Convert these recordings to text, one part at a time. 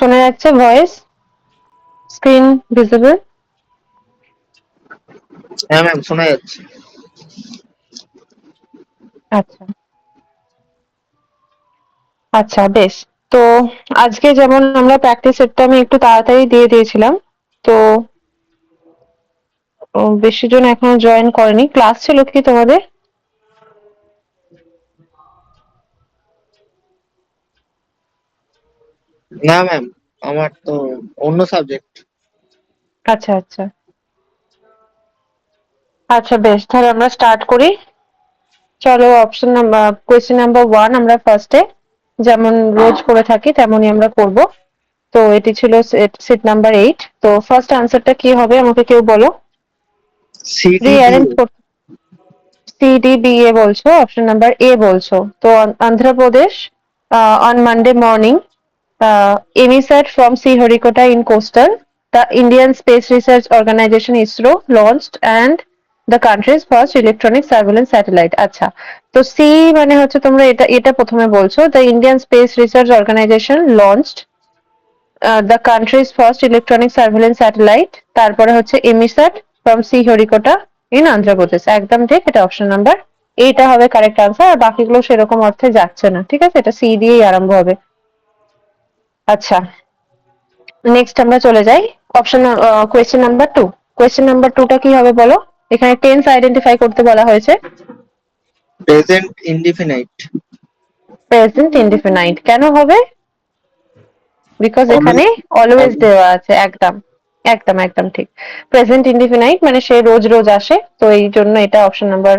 শোনা যাচ্ছে voice? Screen visible হ্যাঁ ম্যাম শোনা যাচ্ছে। আচ্ছা। আচ্ছা বেশ। তো আজকে যেমন আমরা প্র্যাকটিস সেটটা আমি একটু তাড়াতাড়ি দিয়ে দিয়েছিলাম তো বেশি জন এখনও জয়েন করেনি। ক্লাস ছিল কি তোমাদের? না ম্যাম আমার তো অন্য সাবজেক্ট আচ্ছা আচ্ছা। আচ্ছা বেশ তাহলে আমরা স্টার্ট করি। চলো option number question number one আমরা ফার্স্টে যেমন রোজ করে থাকি তেমনই আমরা করব। তো এটি ছিল সিট নাম্বার এইট তো ফার্স্ট আনসারটা কি হবে আমাকে কেউ বলো? সিডি রিঅ্যারেঞ্জ করতে সি ডি বি এ বলছো অপশন নাম্বার এ বলছো। তো Andhra Pradesh on Monday morning EMISAT from Sriharikota in coastal the Indian space research organisation ISRO launch and the country's first electronic surveillance satellite আচ্ছা তো C মানে হচ্ছে তোমরা এটা এটা প্রথমে বলছো the Indian space research organisation launch the country's first electronic surveillance satellite তারপরে হচ্ছে EMISAT from Sriharikota in Andhra Pradesh একদম ঠিক, এটা অপশন নাম্বার এইটা হবে কারেক্ট আনসার আর বাকিগুলো সেরকম অর্থে যাচ্ছে না, ঠিক আছে? এটা সি দিয়েই আরম্ভ হবে। আচ্ছা। নেক্সট আমরা চলে যাই। Option question number two question number টুটা কি হবে বলো? এখানে টেন্স আইডেন্টিফাই করতে বলা হয়েছে। প্রেজেন্ট ইনডিফিনাইট প্রেজেন্ট ইনডিফিনাইট কেন হবে? বিকজ এখানে অলওয়েজ দেওয়া আছে। একদম। একদম একদম ঠিক। প্রেজেন্ট ইনডিফিনাইট মানে সে রোজ রোজ আসে। তো এই জন্য এটা অপশন নাম্বার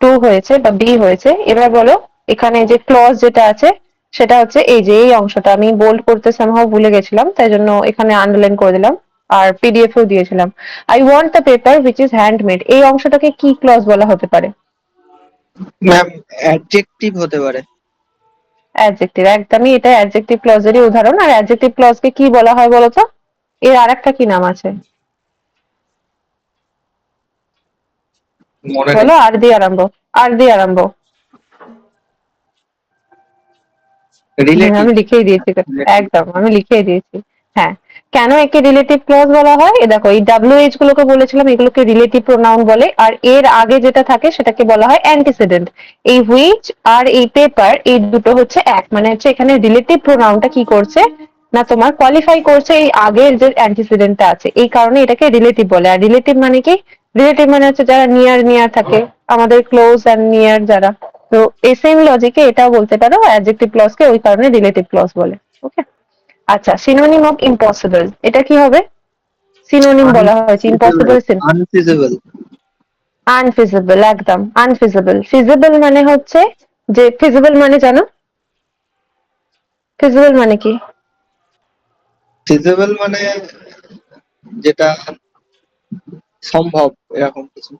টু হয়েছে বা বি হয়েছে। এবার বলো এখানে যে ক্লজ যেটা আছে সেটা হচ্ছে এই যে এই অংশটা। আমি বোল্ড করতে সামহাও ভুলে গেছিলাম তাই জন্য এখানে আন্ডারলাইন করে দিলাম আর পিডিএফ এও দিয়েছিলাম। I want the paper which is handmade এই অংশটাকে কি ক্লজ বলা হতে পারে? ম্যাম অ্যাডজেক্টিভ হতে পারে। অ্যাডজেক্টিভ একদমই এটা অ্যাডজেক্টিভ ক্লজেরই উদাহরণ। আর অ্যাডজেক্টিভ ক্লজকে কি বলা হয় বলো তো? এর আরেকটা কি নাম আছে? মনে বলো আর দিয়ে আরম্ভ। আর দিয়ে আরম্ভ। আমি লিখেই দিয়েছি. একদম আমি লিখেই দিয়েছি। হ্যাঁ। কেন একে রিলেটিভ ক্লজ বলা হয়? এ দেখো এই ডাব্লিউএইচ গুলোকে বলেছিলাম এগুলোকে রিলেটিভ প্রোনাউন বলে আর এর আগে যেটা থাকে সেটাকে বলা হয় অ্যান্টিসিডেন্ট এই হুইচ আর এই পেপার এই দুটো হচ্ছে এক। মানে হচ্ছে এখানে রিলেটিভ প্রোনাউনটা কি করছে? না তোমার কোয়ালিফাই করছে এই আগের যে অ্যান্টিসিডেন্টটা আছে। এই কারণে এটাকে রিলেটিভ বলে। আর রিলেটিভ মানে কি? রিলেটিভ মানে হচ্ছে যারা নিয়ার নিয়ার থাকে। আমাদের ক্লোজ অ্যান্ড নিয়ার যারা। তো এই সেম লজিকে এটাও বলতে পারো অ্যাডজেক্টিভ ক্লজকে ওই কারণে রিলেটিভ ক্লজ বলে ওকে আচ্ছা সিনোনিম অফ ইম্পসিবল এটা কি হবে? সিনোনিম বলা হয়েছে ইম্পসিবল আনফিজিবল আনফিজিবল একদম আনফিজিবল ফিজিবল মানে হচ্ছে যে ফিজিবল মানে জানো? ফিজিবল মানে কি? ফিজিবল মানে যেটা সম্ভব এরকম কিছু।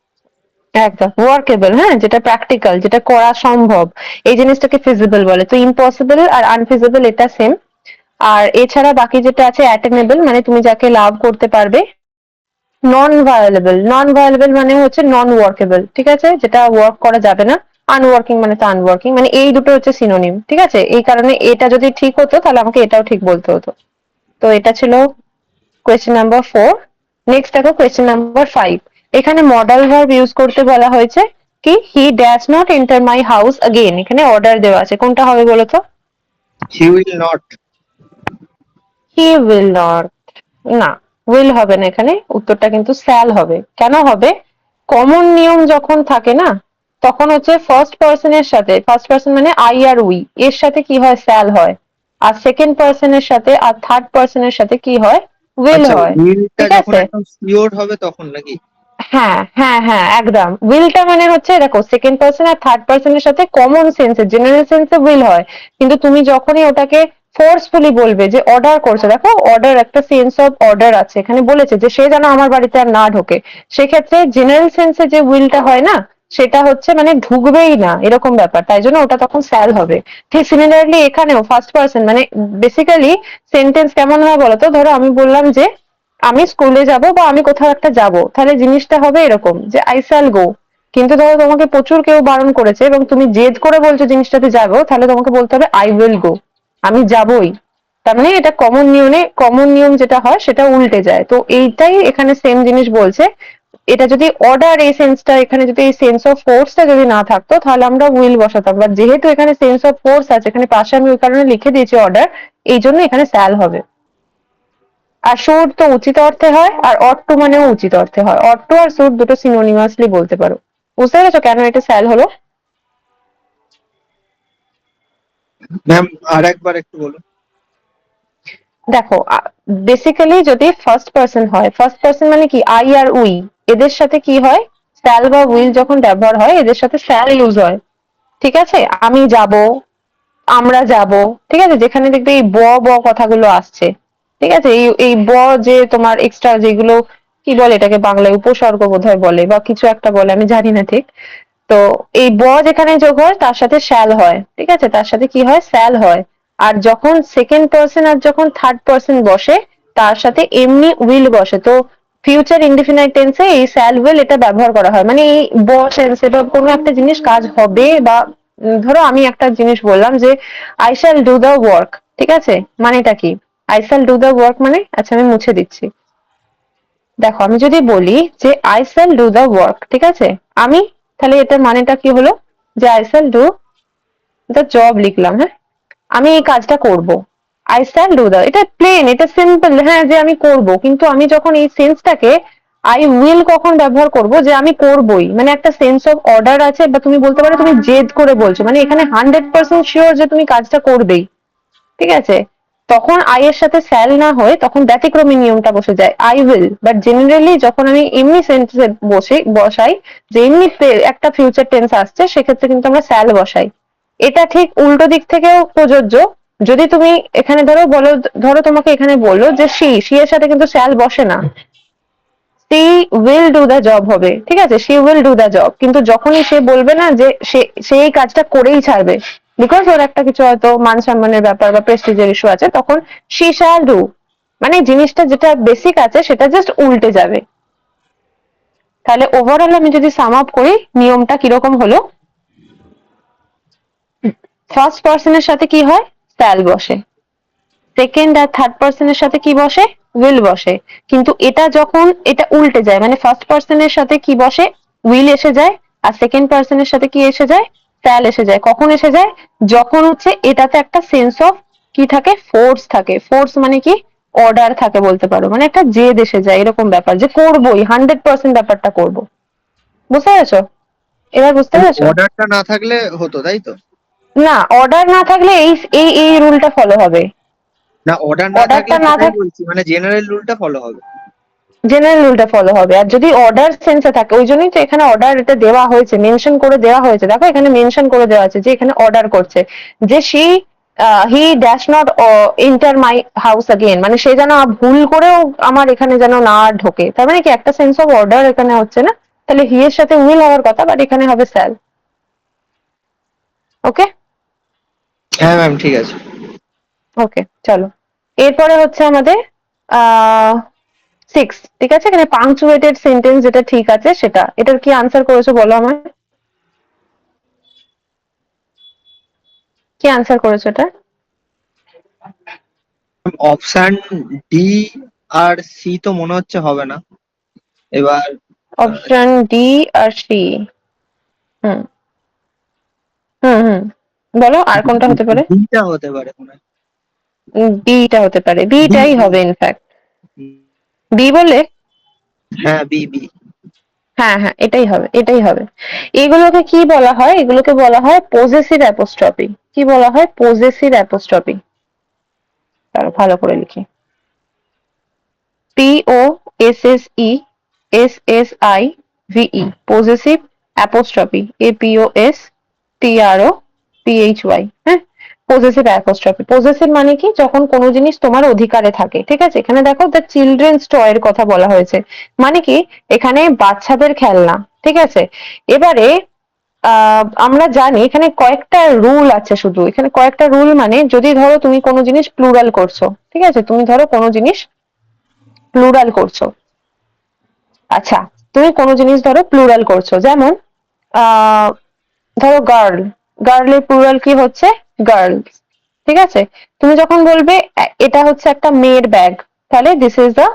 একদম ওয়ার্কেবল হ্যাঁ যেটা প্র্যাকটিক্যাল যেটা করা সম্ভব। এই জিনিসটাকে ফিজিবল বলে। তো ইম্পসিবল আর আনফিজিবল এটা সেম আর এছাড়া বাকি যেটা আছে অ্যাটেনেবল মানে তুমি যাকে লাভ করতে পারবে নন ভায়োলেবল নন ভায়োলেবল মানে হচ্ছে নন ওয়ার্কেবল ঠিক আছে? যেটা ওয়ার্ক করা যাবে না আনওয়ার্কিং মানে তো আনওয়ার্কিং মানে এই দুটো হচ্ছে সিনোনিম ঠিক আছে? এই কারণে এটা যদি ঠিক হতো, তাহলে আমাকে এটাও ঠিক বলতে হতো। তো এটা ছিল কোয়েশ্চেন নাম্বার ফোর নেক্সট দেখো কোয়েশ্চেন নাম্বার ফাইভ এখানে মডেল ভার্ব ইউজ করতে বলা হয়েছে কি he dash not enter my house again এখানে অর্ডার দেওয়া আছে কোনটা হবে বলো তো he will not he will not না উইল হবে না এখানে উত্তরটা কিন্তু স্যাল হবে কেন হবে কমন নিয়ম যখন থাকে না তখন হচ্ছে ফার্স্ট পার্সনের সাথে ফার্স্ট পার্সন মানে আই আর উই এর সাথে কি হয় স্যাল হয় আর সেকেন্ড পার্সনের সাথে আর থার্ড পার্সনের সাথে কি হয় উইল আচ্ছা হয় উইলটা ঠিক যখন আছে। একদম সিওর হবে তখন নাকি হ্যাঁ হ্যাঁ হ্যাঁ একদম। উইলটা মানে হচ্ছে, দেখো সেকেন্ড পার্সন আর থার্ড পার্সনের সাথে কমন সেন্সে জেনারেল সেন্সে উইল হয়। কিন্তু তুমি যখনই ওটাকে ফোর্সফুলি বলবে যে অর্ডার করছে, দেখো অর্ডার একটা সেন্স অফ অর্ডার আছে। এখানে বলেছে যে সে যেন আমার বাড়িতে আর না ঢোকে। সেক্ষেত্রে জেনারেল সেন্সে যে উইলটা হয় না, সেটা হচ্ছে মানে ঢুকবেই না, এরকম ব্যাপার। তাই জন্য ওটা তখন স্যাল হবে। ঠিক সিমিলারলি এখানেও ফার্স্ট পার্সন মানে বেসিক্যালি সেন্টেন্স কেমন হয় বলতো ধরো আমি বললাম যে আমি স্কুলে যাব বা আমি কোথাও একটা যাব, তাহলে জিনিসটা হবে এরকম যে আই শ্যাল গো কিন্তু ধরো তোমাকে প্রচুর কেউ বারণ করেছে এবং তুমি জেদ করে বলছো জিনিসটাতে যাব, তাহলে তোমাকে বলতে হবে আই উইল গো আমি যাবই। তার মানে এটা কমন নিয়মে কমন নিয়ম যেটা হয় সেটা উল্টে যায়। তো এইটাই এখানে সেম জিনিস বলছে। এটা যদি অর্ডার এই সেন্সটা এখানে যদি এই সেন্স অফ ফোর্সটা যদি না থাকতো, তাহলে আমরা উইল বসাতাম। বাট যেহেতু এখানে সেন্স অফ ফোর্স আছে, এখানে পাশে আমি ওই কারণে লিখে দিয়েছি অর্ডার এই জন্য এখানে স্যাল হবে। আর সুর তো উচিত অর্থে হয় আর অট্ট মানেও উচিত অর্থে হয়। অট্ট আর সুর দুটো সিনোনিমাসলি বলতে পারো। বুঝতে পেরেছ কেন এটা স্যাল হলো? ম্যাম আর একবার একটু বলুন। দেখো বেসিক্যালি যদি ফার্স্ট পার্সন হয় ফার্স্ট পার্সন মানে কি? আই আর উই এদের সাথে কি হয়? স্যাল বা উইল যখন ব্যবহার হয় এদের সাথে স্যাল ইউজ হয়। ঠিক আছে? আমি যাব আমরা যাব। ঠিক আছে? যেখানে দেখবে এই ব ব কথাগুলো আসছে। ঠিক আছে? এই এই ব যে তোমার এক্সট্রা যেগুলো, কি বলে এটাকে বাংলায়? উপসর্গ বোধহয় বলে বা কিছু একটা বলে, আমি জানি না ঠিক। তো এই ব যেখানে যোগ হয়, তার সাথে শ্যাল হয়। ঠিক আছে? তার সাথে কি হয়? স্যাল হয়। আর যখন সেকেন্ড পার্সন আর যখন থার্ড পার্সন বসে, তার সাথে এমনি উইল বসে। তো ফিউচার ইনডিফিনাইট টেন্সে এই স্যাল উইল এটা ব্যবহার করা হয়। মানে এই ব টেন্সে বা কোনো একটা জিনিস কাজ হবে বা, ধরো আমি একটা জিনিস বললাম যে I shall do the work ঠিক আছে? মানেটা কি? I shall do the work মানে? আচ্ছা আমি মুছে দিচ্ছি। দেখো, আমি যদি বলি যে I shall do the work ঠিক আছে? আমি, তাহলে এটার মানেটা কি হলো? যে I shall do the job লিখলাম হ্যাঁ? আমি এই কাজটা করব। আই শ্যাল ডু দ্য এটা প্লেন এটা সিম্পল হ্যাঁ যে আমি করব। কিন্তু আমি যখন এই সেন্সটাকে আই উইল কখন ব্যবহার করব? যে আমি করবই। মানে একটা সেন্স অফ অর্ডার আছে, বা তুমি বলতে পারো তুমি জেদ করে বলছো। মানে এখানে হান্ড্রেড পার্সেন্ট শিওর যে তুমি কাজটা করবেই। ঠিক আছে? তখন আই এর সাথে স্যাল না হয়ে তখন ব্যতিক্রমী নিয়মটা বসে যায়। আই উইল বাট জেনারেলি যখন আমি এমনি সেন্টেন্সে বসে, বসাই, যে এমনি একটা ফিউচার টেন্স আসছে, সেক্ষেত্রে কিন্তু আমরা স্যাল বসাই। এটা ঠিক উল্টো দিক থেকেও প্রযোজ্য। যদি তুমি এখানে ধরো, বলো, ধরো তোমাকে এখানে বলল যে সি সি এর সাথে কিন্তু স্যাল বসে না। She will do the job হবে, ঠিক আছে? She will do the job কিন্তু যখনই সে বলবে না যে সে সেই কাজটা করেই ছাড়বে বিকজ ওর একটা কিছু হয়তো মান সম্মানের ব্যাপার বা প্রেস্টিজের ইস্যু আছে, তখন সি শ্যাল ডু মানে জিনিসটা যেটা বেসিক আছে, সেটা জাস্ট উল্টে যাবে। তাহলে ওভারঅল আমি যদি সাম আপ করি, নিয়মটা কীরকম হলো? ফার্স্ট পার্সনের সাথে কি হয়? স্যাল বসে। সেকেন্ড আর থার্ড পার্সনের সাথে কি বসে? উইল বসে। কিন্তু এটা যখন এটা উল্টে যায় মানে ফার্স্ট পার্সনের সাথে কি বসে? উইল এসে যায়, আর সেকেন্ড পার্সনের সাথে কি এসে যায়? স্যাল এসে যায়। কখন এসে যায়? যখন হচ্ছে এটাতে একটা সেন্স অফ কি থাকে? ফোর্স থাকে। ফোর্স মানে কি? অর্ডার থাকে বলতে পারো। মানে একটা জেদ এসে যায় এরকম ব্যাপার। যে করবোই হান্ড্রেড পার্সেন্ট ব্যাপারটা করব। বুঝতে পেরেছ? এবার বুঝতে পেরেছ? অর্ডারটা না থাকলে হতো তাই তো? না অর্ডার না থাকলে এই এই এই রুলটা ফলো হবে। না অর্ডার না থাকলে না সেটাই থাক- বলছি। মানে জেনারেল রুলটা ফলো হবে। জেনারেল রুলটা ফলো হবে। আর যদি অর্ডার সেন্সে থাকে ওই জন্যই তো এখানে অর্ডার এটা দেওয়া হয়েছে মেনশন করে দেওয়া হয়েছে। দেখো এখানে মেনশন করে দেওয়া আছে যে এখানে অর্ডার করছে। যে she he dash not enter my house again মানে সে যেন ভুল করেও আমার এখানে যেন না ঢোকে। তার মানে কি একটা সেন্স অফ অর্ডার এখানে হচ্ছে না? তাহলে হি এর সাথে উইল হওয়ার কথা বাট এখানে হবে স্যাল ওকে হ্যাঁ ম্যাম ঠিক আছে। ওকে চলো। এরপরে হচ্ছে আমাদের আহ সিক্স ঠিক আছে? এখানে পাংচুয়েটেড সেন্টেন্স যেটা ঠিক আছে সেটা। এটার কি আনসার করেছ বলো আমার কি আনসার করেছ এটা? অপশন ডি আর সি তো মনে হচ্ছে হবে না। এবার অপশন ডি আর সি হুম। হুম হুম। বলো আর কোনটা হতে পারে? ডিটা হতে পারে মনে হয়। বিটা হতে পারে। বিটাই হবে ইনফ্যাক্ট বি বলে? হ্যাঁ বি বি হ্যাঁ হ্যাঁ এটাই হবে এটাই হবে। এগুলোকে কি বলা হয়? এগুলোকে বলা হয় পজেসিভ অ্যাপোস্ট্রপি কি বলা হয়? পজেসিভ অ্যাপোস্ট্রপি তারও ভালো করে লিখি। P O S S E S S I V E possessive apostrophe A P O S T R O P H Y হ্যাঁ? পজেসিভ অ্যাপোস্ট্রফি পজেসিভ মানে কি? যখন কোনো জিনিস তোমার অধিকারে থাকে, ঠিক আছে? এখানে দেখো দ্য চিলড্রেন্স টয়ের কথা বলা হয়েছে। মানে কি? এখানে বাচ্চাদের খেলনা, ঠিক আছে? এবারে আমরা জানি এখানে কয়েকটা রুল আছে শুধু। এখানে কয়েকটা রুল মানে যদি ধরো তুমি কোনো জিনিস প্লুরাল করছ, ঠিক আছে? তুমি ধরো কোনো জিনিস প্লুরাল করছ। আচ্ছা তুমি কোনো জিনিস ধরো প্লুরাল করছ। যেমন ধরো গার্ল গার্লের প্লুরাল কি হচ্ছে? গার্লস ঠিক আছে? তুমি যখন বলবে এটা হচ্ছে একটা মেয়ের ব্যাগ তাহলে this is the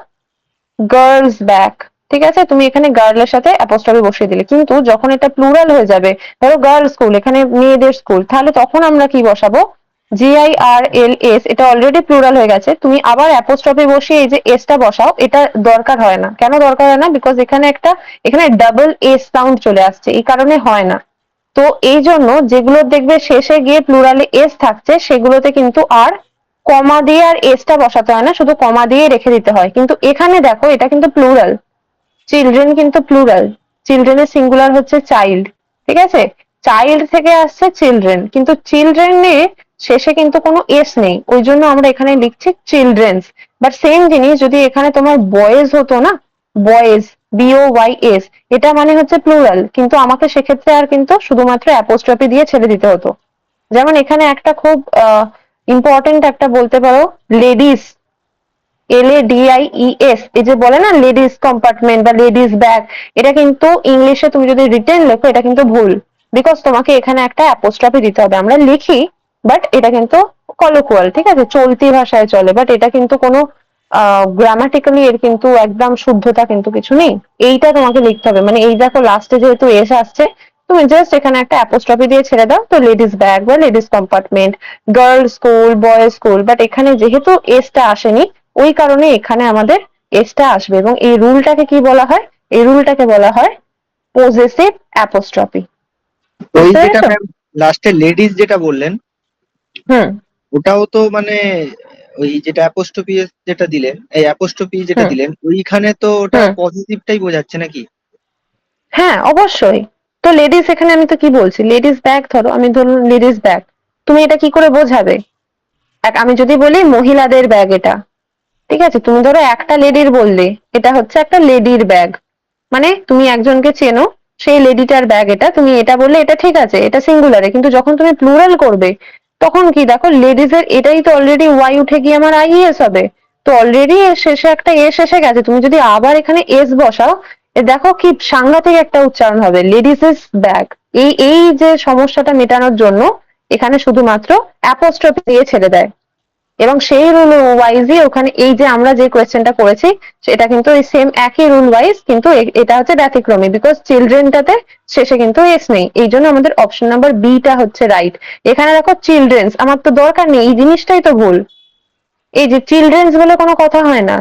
girl's bag ঠিক আছে? তুমি এখানে গার্লের সাথে অ্যাপোস্ট্রফি বসিয়ে দিলে, কিন্তু যখন এটা প্লুরাল হয়ে যাবে, ধরো গার্লস স্কুল এখানে মেয়েদের স্কুল তাহলে তখন আমরা কি বসাবো? G I R L S এটা অলরেডি প্লুরাল হয়ে গেছে, তুমি আবার অ্যাপোস্ট্রফি বসিয়ে এই যে এসটা বসাও, এটা দরকার হয় না। কেন দরকার হয় না? বিকজ এখানে একটা, এখানে ডাবল এস সাউন্ড চলে আসছে, এই কারণে হয় না। তো এই জন্য যেগুলো দেখবে শেষে গিয়ে প্লুরালে এস থাকছে, সেগুলোতে কিন্তু আর কমা দিয়ে আর এসটা বসাতে হয় না, শুধু কমা দিয়ে রেখে দিতে হয়। কিন্তু এখানে দেখো, এটা কিন্তু প্লুরাল চিলড্রেন কিন্তু প্লুরাল চিলড্রেনের সিঙ্গুলার হচ্ছে চাইল্ড ঠিক আছে? চাইল্ড থেকে আসছে চিলড্রেন কিন্তু চিলড্রেনে শেষে কিন্তু কোনো এস নেই। ওই জন্য আমরা এখানে লিখছি চিলড্রেন্স বাট সেম জিনিস, যদি এখানে তোমার বয়েজ হতো না বয়েজ বিও ওয়াই এস এটা মানে হচ্ছে প্লুরাল কিন্তু আমাকে সেক্ষেত্রে আর কিন্তু শুধুমাত্র অ্যাপোস্ট্রফি দিয়ে ছেড়ে দিতে হতো। যেমন এখানে একটা খুব ইম্পর্টেন্ট একটা বলতে পারো ladies L A D I E S এই যে বলে না লেডিস কম্পার্টমেন্ট বা লেডিস ব্যাগ এটা কিন্তু ইংলিশে তুমি যদি রিটেন লেখো, এটা কিন্তু ভুল। বিকজ তোমাকে এখানে একটা অ্যাপোস্ট্রফি দিতে হবে। আমরা লিখি বাট এটা কিন্তু কলোকুয়াল ঠিক আছে? চলতি ভাষায় চলে বাট এটা কিন্তু কোনো গ্রামাটিক্যালি এর কিন্তু একদম শুদ্ধতা কিন্তু কিছু নেই। এইটা তোমাকে লিখতে হবে। মানে এই দেখো লাস্টে যেহেতু এস আসছে তুমি জাস্ট এখানে একটা অ্যাপোস্ট্রফি দিয়ে ছেড়ে দাও। তো লেডিস ব্যাগ বা ladies compartment girl school boys school but এখানে যেহেতু এসটা আসেনি ওই কারণে এখানে আমাদের এসটা আসবে এবং এই রুলটাকে কি বলা হয়? এই রুলটাকে বলা হয় পজেসিভ অ্যাপোস্ট্রফি ওই যেটা লাস্টে লেডিস যেটা বললেন হুম। ওটাও তো মানে ওই যেটা অ্যাপোস্ট্রফি যেটা দিলেন এই অ্যাপোস্ট্রফি যেটা দিলেন ওইখানে তো ওটা পজিটিভটাই বোঝাচ্ছে নাকি? হ্যাঁ অবশ্যই। তো লেডিস এখানে আমি তো কি বলছি? লেডিস ব্যাগ ধরো আমি ধরুন লেডিস ব্যাগ তুমি এটা কি করে বোঝাবে? আমি যদি বলি মহিলাদের ব্যাগ এটা ঠিক আছে? তুমি ধরো একটা লেডির বললে এটা হচ্ছে একটা লেডির ব্যাগ মানে তুমি একজনকে চেনো সেই লেডিটার ব্যাগ এটা তুমি এটা বললে এটা ঠিক আছে এটা সিঙ্গুলারে কিন্তু যখন তুমি প্লুরাল করবে তখন কি দেখো লেডিজের এটাই তো অলরেডি ওয়াই উঠে গিয়ে আমার আইএস হবে। তো অলরেডি শেষে একটা এস এসে গেছে। তুমি যদি আবার এখানে এস বসাও দেখো কি সাংঘাতিক একটা উচ্চারণ হবে। লেডিজ ইস ব্যাগ এই এই যে সমস্যাটা মেটানোর জন্য এখানে শুধুমাত্র অ্যাপোস্ট্রফি দিয়ে ছেড়ে দেয়। এবং সেই রুল ওয়াইজই ওখানে এই যে আমরা যে কোয়েশ্চেনটা করেছি, সেটা কিন্তু এই সেম একই রুল ওয়াইজ কিন্তু এটা হচ্ছে ব্যতিক্রমী বিকজ চিলড্রেনটাতে শেষে কিন্তু এস নেই। এই জন্য আমাদের অপশন নাম্বার বিটা হচ্ছে রাইট এখানে দেখো চিলড্রেন্স আমার তো দরকার নেই, এই জিনিসটাই তো ভুল। এই যে চিলড্রেন্স বলে কোনো কথা হয় না।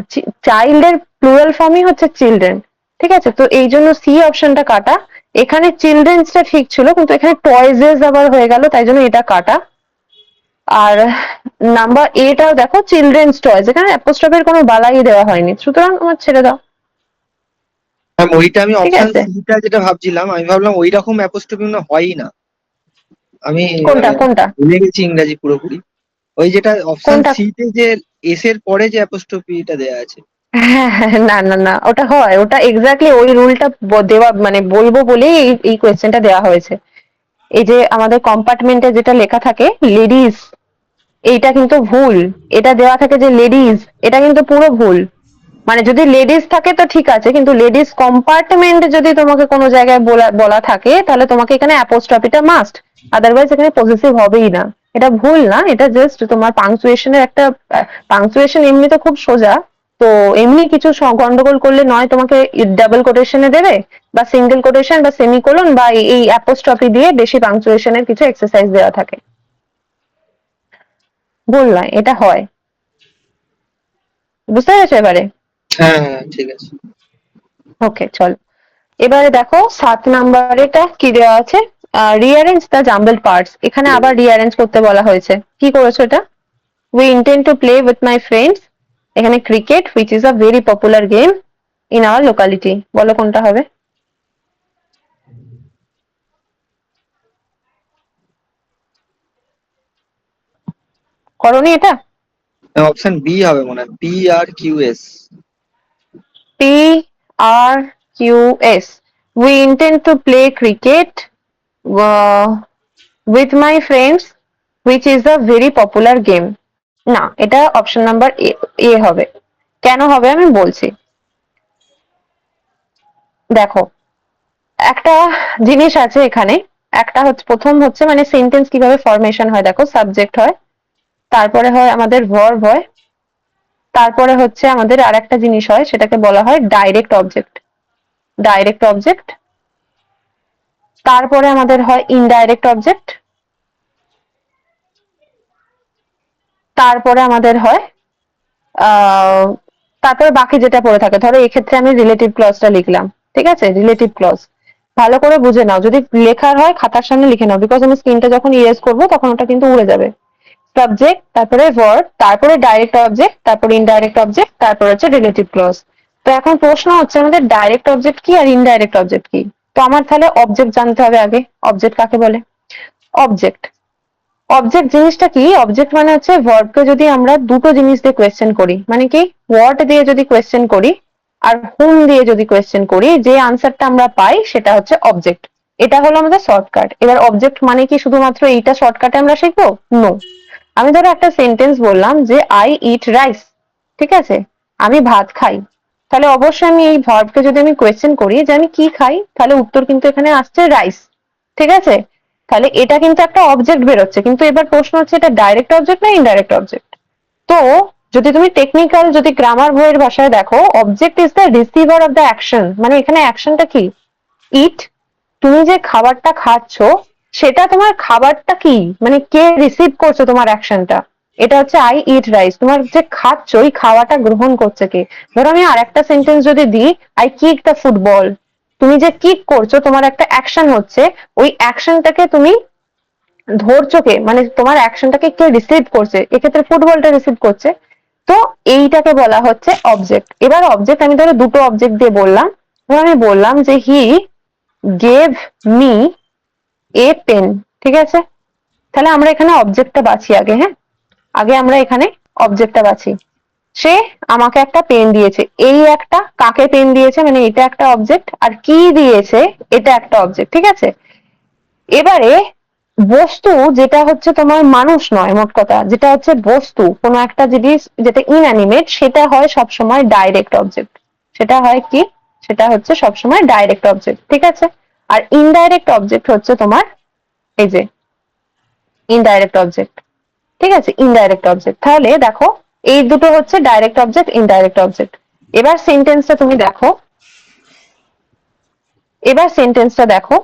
চাইল্ডের প্লুরাল ফর্মই হচ্ছে চিলড্রেন ঠিক আছে? তো এই জন্য সি অপশনটা কাটা। এখানে চিলড্রেন্সটা ঠিক ছিল, কিন্তু এখানে টয়েজেস আবার হয়ে গেল, তাই জন্য এটা কাটা। আর নাম্বার এটাও দেখো চিলড্রেন্স টয়েস এখানে অ্যাপোস্ট্রফের কোনো বালাই দেওয়া হয়নি। সুতরাং আমার ছেড়ে দাও। ম্যাম ওইটা আমি অপশন সিটা যেটা ভাবছিলাম আমি ভাবলাম ওই রকম অ্যাপোস্ট্রফি মনে হয়ই না। আমি কোনটা মানে কোনটা? ভুলে গেছি ইংরাজি পুরোপুরি। ওই যেটা অপশন সিতে যে এস এর পরে যে অ্যাপোস্ট্রফিটা দেওয়া আছে। হ্যাঁ হ্যাঁ না না না ওটা হয়। ওটা এক্স্যাক্টলি ওই রুলটা দেওয়া মানে বলব বলেই এই এই কোয়েশ্চেনটা দেওয়া হয়েছে। এই যে আমাদের কম্পার্টমেন্টে যেটা লেখা থাকে লেডিস এইটা কিন্তু ভুল। এটা দেওয়া থাকে যে লেডিস এটা কিন্তু পুরো ভুল। মানে যদি লেডিস থাকে তো ঠিক আছে, কিন্তু লেডিস কম্পার্টমেন্ট যদি তোমাকে কোনো জায়গায় বলা বলা থাকে, তাহলে তোমাকে এখানে অ্যাপোস্ট্রফিটা মাস্ট আদারওয়াইজ এখানে পজিটিভ হবেই না। এটা ভুল না, এটা জাস্ট তোমার পাংচুয়েশনের একটা পাংচুয়েশন এমনি তো খুব সোজা। তো এমনি কিছু গন্ডগোল করলে নয় তোমাকে ডাবল কোটেশনে দেবে, বা সিঙ্গেল কোটেশন বা সেমিকোলন বা এই অ্যাপোস্ট্রফি দিয়ে বেশি পাংচুয়েশনের কিছু এক্সারসাইজ দেওয়া থাকে। ভুল নয় এটা হয়। বুঝতে পেরেছ এবারে? হ্যাঁ হ্যাঁ ঠিক আছে। ওকে চল। এবারে দেখো সাত নাম্বারেটা কি দেওয়া আছে? রিঅ্যারেঞ্জ দ্য জাম্বল পার্টস এখানে আবার রিঅ্যারেঞ্জ করতে বলা হয়েছে। কি করেছ এটা? We intend to play with my friends এখানে cricket which is a very popular game in our locality বলো কোনটা হবে? করনি এটা? অপশন বি হবে মনে হয় P R Q S R Q S. We intend to play cricket uh, with my friends, which is a very popular game. না এটা অপশন নাম্বার এ হবে। কেন হবে আমি বলছি। দেখো একটা জিনিস আছে এখানে। একটা হচ্ছে প্রথম হচ্ছে মানে সেন্টেন্স কীভাবে ফরমেশন হয় দেখো সাবজেক্ট হয়। তারপরে হয় আমাদের ভার্ব হয় তারপরে হচ্ছে আমাদের আর একটা জিনিস হয়, সেটাকে বলা হয় ডাইরেক্ট অবজেক্ট ডাইরেক্ট অবজেক্ট তারপরে আমাদের হয় ইনডাইরেক্ট অবজেক্ট তারপরে আমাদের হয় তারপরে বাকি যেটা পড়ে থাকে, ধরো এক্ষেত্রে আমি রিলেটিভ ক্লজটা লিখলাম, ঠিক আছে? রিলেটিভ ক্লজ ভালো করে বুঝে নাও, যদি লেখার হয় খাতার সামনে লিখে নাও বিকজ আমি স্ক্রিনটা যখন ইরেজ করব, তখন ওটা কিন্তু উড়ে যাবে। সাবজেক্ট তারপরে ভার্ব তারপরে ডাইরেক্ট অবজেক্ট তারপরে ইনডাইরেক্ট অবজেক্ট তারপরে হচ্ছে রিলেটিভ ক্লজ তো এখন প্রশ্ন হচ্ছে আমাদের ডাইরেক্ট অবজেক্ট কি আর ইনডাইরেক্ট অবজেক্ট কি? তো আমার তাহলে অবজেক্ট জানতে হবে আগে। অবজেক্ট কাকে বলে? অবজেক্ট অবজেক্ট জিনিসটা কি? অবজেক্ট মানে হচ্ছে ভার্বকে যদি আমরা দুটো জিনিস দিয়ে কোয়েশ্চেন করি মানে কি? হোয়াট দিয়ে যদি কোয়েশ্চেন করি আর হুম দিয়ে যদি কোয়েশ্চেন করি, যে আনসারটা আমরা পাই সেটা হচ্ছে অবজেক্ট এটা হলো আমাদের শর্টকাট এবার অবজেক্ট মানে কি শুধুমাত্র এইটা শর্টকাটে আমরা শিখব? নো আমি ধরো একটা সেন্টেন্স বললাম যে আই ইট রাইস ঠিক আছে? আমি ভাত খাই। তাহলে অবশ্যই আমি এই ভার্বকে যদি আমি কোয়েশ্চেন করি যে, আমি কি খাই? তাহলে উত্তর কিন্তু এখানে আসছে রাইস ঠিক আছে? তাহলে এটা কিন্তু একটা অবজেক্ট বেরোচ্ছে। কিন্তু এবার প্রশ্ন হচ্ছে, এটা ডাইরেক্ট অবজেক্ট না ইনডাইরেক্ট অবজেক্ট তো, যদি তুমি টেকনিক্যাল যদি গ্রামার বইয়ের ভাষায় দেখো object is the receiver of the action মানে এখানে অ্যাকশনটা কি? ইট তুমি যে খাবারটা খাচ্ছ সেটা তোমার খাবারটা কি? মানে কে রিসিভ করছ তোমার অ্যাকশনটা এটা হচ্ছে আই ইট রাইস তোমার যে খাচ্ছ, ওই খাওয়াটা গ্রহণ করছে কে? ধরো আমি আর একটা সেন্টেন্স যদি দিই আই কিক দ্য ফুটবল তুমি যে কিক করছ, তোমার একটা অ্যাকশন হচ্ছে, ওই অ্যাকশনটাকে তুমি ধরছো কে? মানে তোমার অ্যাকশনটাকে কে রিসিভ করছে? এক্ষেত্রে ফুটবলটা রিসিভ করছে। তো এইটাকে বলা হচ্ছে অবজেক্ট এবার অবজেক্ট আমি ধরো দুটো অবজেক্ট দিয়ে বললাম। আমি বললাম যে he gave me a pen ঠিক আছে? তাহলে আমরা এখানে অবজেক্টটা বাছি আগে হ্যাঁ? আগে আমরা এখানে অবজেক্টটা বাছি। সে আমাকে একটা পেন দিয়েছে। এই একটা কাকে পেন দিয়েছে? মানে এটা একটা অবজেক্ট আর কি দিয়েছে? এটা একটা অবজেক্ট ঠিক আছে? এবারে বস্তু যেটা হচ্ছে তোমার মানুষ নয়, মোট কথা। যেটা হচ্ছে বস্তু, কোনো একটা জিনিস যেটা ইনঅ্যানিমেট সেটা হয় সবসময় ডাইরেক্ট অবজেক্ট সেটা হয় কি? সেটা হচ্ছে সবসময় ডাইরেক্ট অবজেক্ট ঠিক আছে? আর ইনডাইরেক্ট অবজেক্ট হচ্ছে তোমার, এই যে ইনডাইরেক্ট অবজেক্ট ঠিক আছে? ইনডাইরেক্ট অবজেক্ট তাহলে দেখো, এই দুটো হচ্ছে ডাইরেক্ট অবজেক্ট ইনডাইরেক্ট অবজেক্ট এবার সেন্টেন্সটা তুমি দেখো। এবার সেন্টেন্সটা দেখো।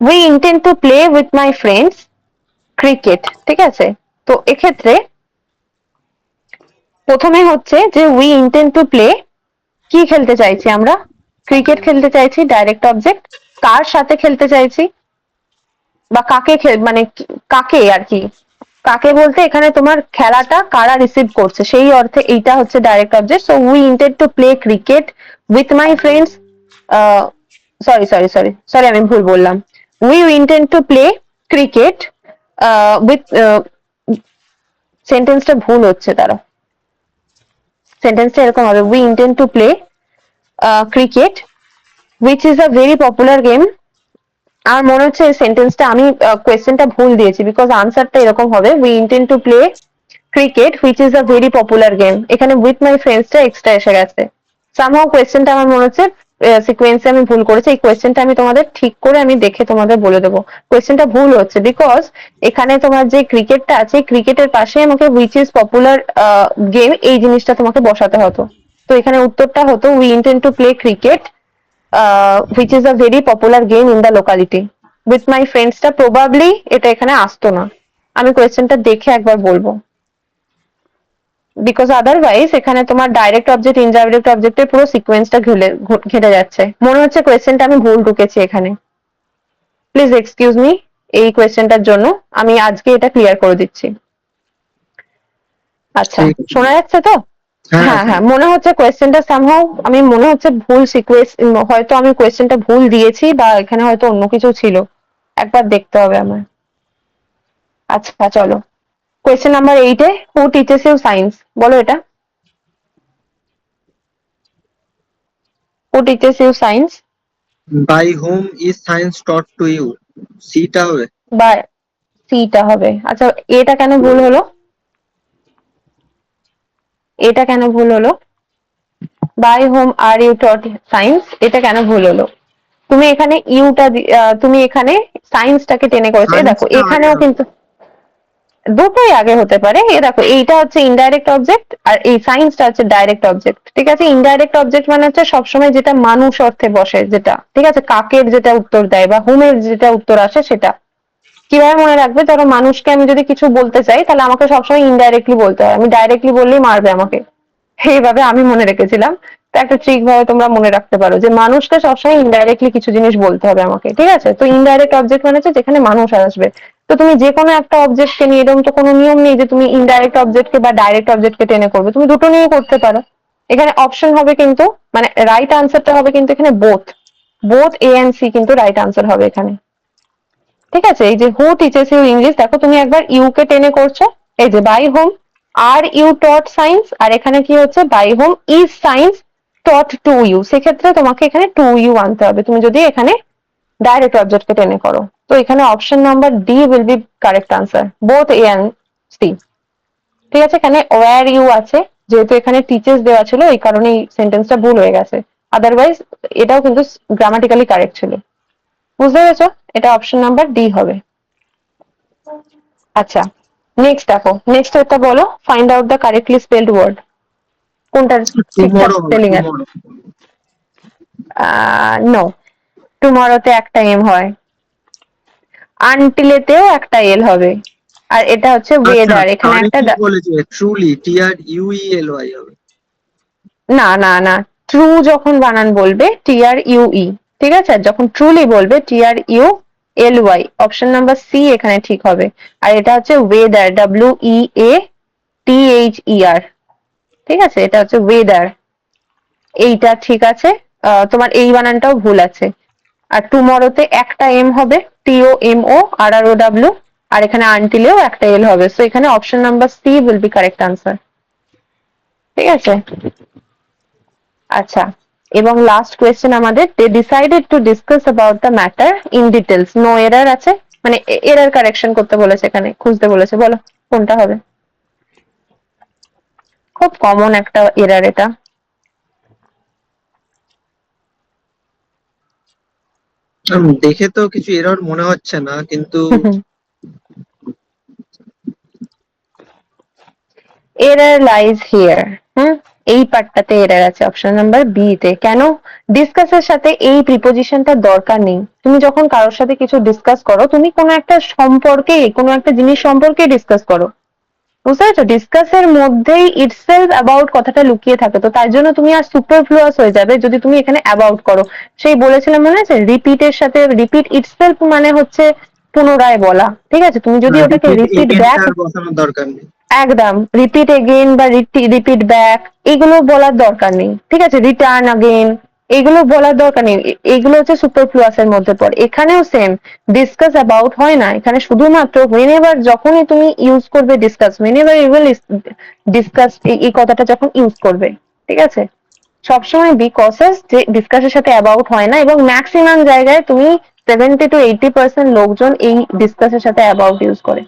We intend to play with my friends cricket ঠিক আছে? তো এক্ষেত্রে প্রথমে হচ্ছে যে উই ইন্টেন্ড টু প্লে কি খেলতে চাইছি আমরা? ক্রিকেট খেলতে চাইছি ডাইরেক্ট অবজেক্ট কার সাথে খেলতে চাইছি? বা কাকে মানে কাকে আর কি? কাকে বলতে এখানে তোমার খেলাটা কারা রিসিভ করছে? সেই অর্থে এইটা হচ্ছে direct object so we intend to play cricket with my friends sorry sorry sorry sorry আমি ভুল বললাম। We intend to play cricket with সেন্টেন্সটা ভুল হচ্ছে তারা সেন্টেন্সটা এরকম হবে we intend to play cricket which is a very popular game আর মনে হচ্ছে সেন্টেন্সটা আমি কোয়েশ্চেনটা ভুল দিয়েছি বিকজ আনসারটা এরকম হবে we intend to play cricket which is a very popular game এখানে উইথ মাই ফ্রেন্ডসটা এক্সট্রা এসে গেছে। সামহাও কোয়েশ্চেনটা আমার মনে হচ্ছে সিকোয়েন্সে আমি ভুল করেছি, এই কোয়েশ্চেনটা আমি তোমাদের ঠিক করে আমি দেখে তোমাদের বলে দেবো। কোয়েশ্চেনটা ভুল হচ্ছে বিকজ এখানে তোমার যে ক্রিকেটটা আছে ক্রিকেটের পাশে আমাকে হুইচ ইজ পপুলার গেম এই জিনিসটা তোমাকে বসাতে হতো। তো এখানে উত্তরটা হতো we intend to play cricket which is a very popular game in the locality with my ফ্রেন্ডসটা probably এটা এখানে আসতো না। আমি কোয়েশ্চেনটা দেখে একবার বলব। বিকজ আদারওয়াইজ এখানে তোমার ডাইরেক্ট অবজেক্ট ইনডাইরেক্ট অবজেক্টের পুরো সিকোয়েন্সটা ঘেলে ঘেটে যাচ্ছে। মনে হচ্ছে কোয়েশ্চেনটা আমি ভুল ঢুকেছি এখানে। প্লিজ এক্সকিউজ মি এই কোয়েশ্চেনটার জন্য। আমি আজকে এটা ক্লিয়ার করে দিচ্ছি। আচ্ছা শোনা যাচ্ছে তো? হ্যাঁ হ্যাঁ, হ্যাঁ। মনে হচ্ছে কোয়েশ্চেনটা সামহাও আমি মনে হচ্ছে ভুল সিকোয়েন্স হয়তো আমি কোয়েশ্চেনটা ভুল দিয়েছি বা এখানে হয়তো অন্য কিছু ছিল। একবার দেখতে হবে আমার আচ্ছা চলো। কোয়েশ্চেন নাম্বার এইটে হু টিচেস ইউ সায়েন্স বলো এটা। Who teaches you science by home is science taught to you সিটা হবে। বাই সিটা হবে। আচ্ছা এটা কেন ভুল হলো? এটা কেন ভুল হলো? By home are you taught science এটা কেন ভুল হলো? তুমি এখানে ইউটা তুমি এখানে সায়েন্সটাকে টেনে করেছ। দেখো এখানেও কিন্তু দুটোই আগে হতে পারে। এ দেখো, এইটা হচ্ছে ইনডাইরেক্ট অবজেক্ট আর এই সায়েন্সটা হচ্ছে ডাইরেক্ট অবজেক্ট ঠিক আছে? ইনডাইরেক্ট অবজেক্ট মানে হচ্ছে সবসময় যেটা মানুষ অর্থে বসে, যেটা, ঠিক আছে? কাকের যেটা উত্তর দেয় বা হুমের যেটা উত্তর আসে সেটা। কীভাবে মনে রাখবে? ধরো মানুষকে আমি যদি কিছু বলতে চাই, তাহলে আমাকে সবসময় ইনডাইরেক্টলি বলতে হয়। আমি ডাইরেক্টলি বললেই মারবে আমাকে। এইভাবে আমি মনে রেখেছিলাম। একটা ট্রিক ভাবে তোমরা মনে রাখতে পারো যে মানুষকে সবসময় ইনডাইরেক্টলি কিছু জিনিস বলতে হবে আমাকে, ঠিক আছে? তো ইনডাইরেক্ট অবজেক্ট মানে হচ্ছে যেখানে মানুষ আসবে। তো তুমি যে কোনো একটা অবজেক্টকে নিয়ে, এরকম তো কোনো নিয়ম নেই যে তুমি ইনডাইরেক্ট অবজেক্টকে বা ডাইরেক্ট অবজেক্টকে টেনে করবে। তুমি দুটো নিয়ে করতে পারো। এখানে অপশন হবে কিন্তু মানে রাইট আনসারটা হবে কিন্তু এখানে both both A and C কিন্তু রাইট আনসার হবে এখানে। ঠিক আছে? এই যে হু টিচার্স ইউ ইংলিশ দেখো তুমি একবার ইউ কে টেনে করছ, এই যে by home are you taught science আর এখানে কি হচ্ছে? By home is science taught to you সেক্ষেত্রে তোমাকে এখানে টু ইউ আনতে হবে। তুমি যদি এখানে ডাইরেক্ট অবজেক্টকে টেনে করো। তো এখানে option number D will be correct answer both A and C ঠিক আছে? এখানে ওয়ার ইউ আছে, যেহেতু এখানে টিচার্স দেওয়া ছিল, এই কারণে সেন্টেন্সটা ভুল হয়ে গেছে। আদারওয়াইজ এটাও কিন্তু গ্রামাটিক্যালি কারেক্ট ছিল। বুঝতে পেরেছ? এটা অপশন নাম্বার ডি হবে। আচ্ছা নেক্সট দেখো। নেক্সট এটা বলো find out the correctly spelled word কোনটার স্পেলিং আছে? নো টুমরোতে একটা এম হয়। আনটিলেতেও একটা এল হবে। আর এটা হচ্ছে ওয়েদার এখানে একটা আচ্ছা, বলেছে? Truly T R U E L Y হবে। না না না। ট্রু যখন বানান বলবে টি আর ইউ ই ঠিক আছে? যখন ট্রুলি বলবে T R U L Y option number C এখানে ঠিক হবে। আর এটা হচ্ছে weather W E A T H E R ঠিক আছে? এটা হচ্ছে ওয়েদার এইটা ঠিক আছে? তোমার এই বানানটাও ভুল আছে। আর টুমরোতে একটা এম হবে টি ও এম ও আর আর ও ডাব্লিউ আর এখানে আনটিলেও একটা এল হবে। সো এখানে option number C will be correct answer ঠিক আছে? আচ্ছা। এবং লাস্ট কোয়েশ্চেন আমাদের they decided to discuss about the matter in details no error আছে? মানে এরার কারেকশন করতে বলেছে এখানে, খুঁজতে বলেছে। বলো, কোনটা হবে? খুব কমন একটা এরার এটা। দেখে তো কিছু এরর মনে হচ্ছে না কিন্তু এরার লাইজ হিয়ার হুম? এই পার্টটাতে এরার আছে অপশন নাম্বার বি তে। কেন? ডিসকাসের সাথে এই প্রিপোজিশনটা দরকার নেই। তুমি যখন কারোর সাথে কিছু ডিসকাস করো তুমি কোনো একটা সম্পর্কে কোনো একটা জিনিস সম্পর্কে ডিসকাস করো। বুঝতে পারছ? ডিসকাসের মধ্যেই ইটসেলফ অ্যাবাউট কথাটা লুকিয়ে থাকে। তো তার জন্য তুমি আর সুপারফ্লুয়াস হয়ে যাবে যদি তুমি এখানে অ্যাবাউট করো। সেই বলেছিলাম মনে আছে রিপিটের সাথে রিপিট ইটসেলফ মানে হচ্ছে পুনরায় বলা। ঠিক আছে? তুমি যদি ওটাকে রিপিট ব্যাক দরকার নেই। একদম। রিপিট এগেন বা রিপিট ব্যাক এগুলো বলার দরকার নেই। ঠিক আছে? রিটার্ন আগেন এগুলো বলার দরকার নেই। এগুলো হচ্ছে সুপারফ্লুয়াস এর মধ্যে পড়ে। এখানেও সেম ডিসকাস অ্যাবাউট হয় না। এখানে শুধুমাত্র হোয়েন এভার যখনই তুমি ইউজ করবে discuss whenever you will discuss এই কথাটা যখন ইউজ করবে, ঠিক আছে? সবসময় বি কসেস যে ডিসকাসের সাথে অ্যাবাউট হয় না এবং ম্যাক্সিমাম জায়গায় তুমি সেভেন্টি টু এইটি পার্সেন্ট লোকজন এই ডিসকাসের সাথে অ্যাবাউট ইউজ করে।